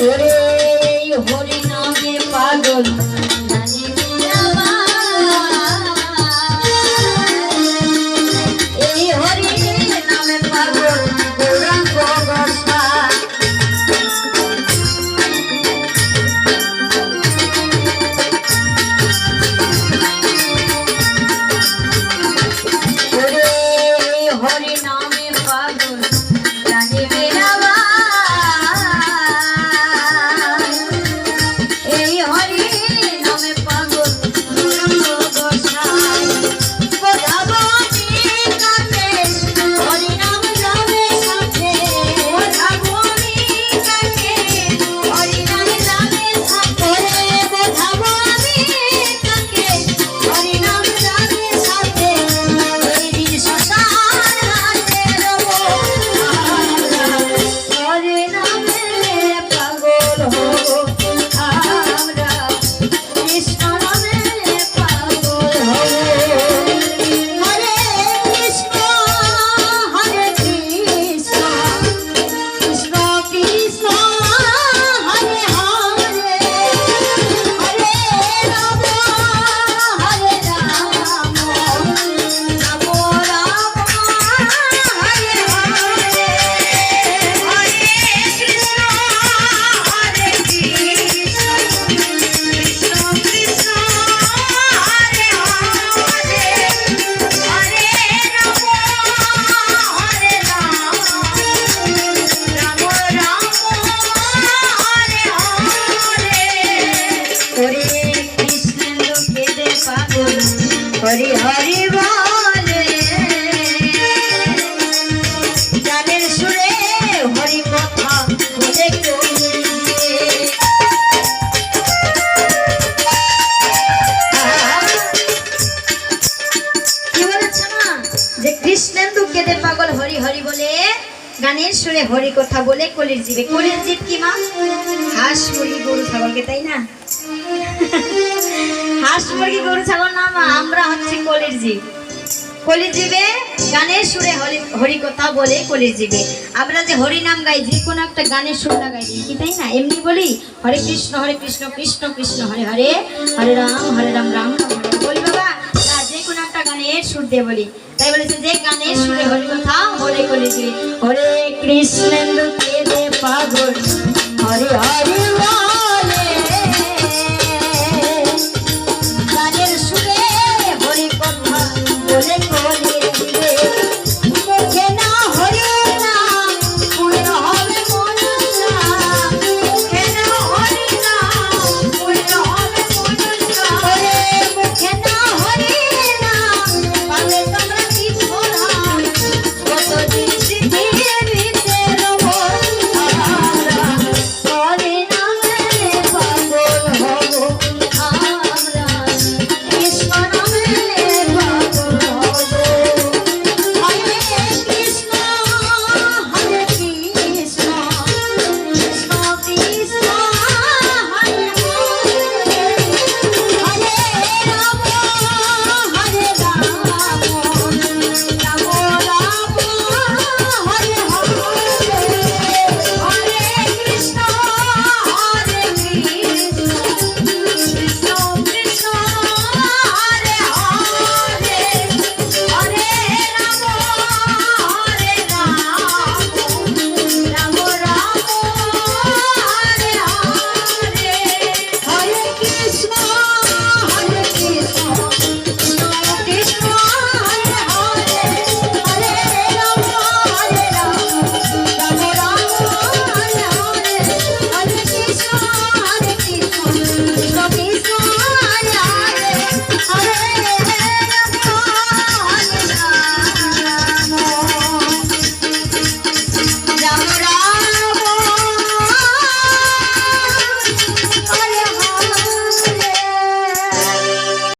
Twitter. Hari Hari বলে, গানের সুরে হরি কথা বলে কলির জীবে। কলির জীব কি মা? হাঁস, মুরগি, গরু, ছাগলকে, তাই না? হাঁস, মুরগি, গরু, ছাগল না মা, আমরা হচ্ছে কলির জীব। কলির জীবে গানের সুরে হরি হরি কথা বলে কলির জীবে। আমরা যে হরি নাম গাই যে কোনো একটা গানের সুর লাগাই দিই কি তাই না? এমনি বলি, হরে কৃষ্ণ হরে কৃষ্ণ কৃষ্ণ কৃষ্ণ, হরে হরে হরে রাম হরে রাম রাম রাম বলি বাবা না যে কোনো একটা গানের সুর দিয়ে বলি। তাই বলেছে যে গানের সুরে হরি কথা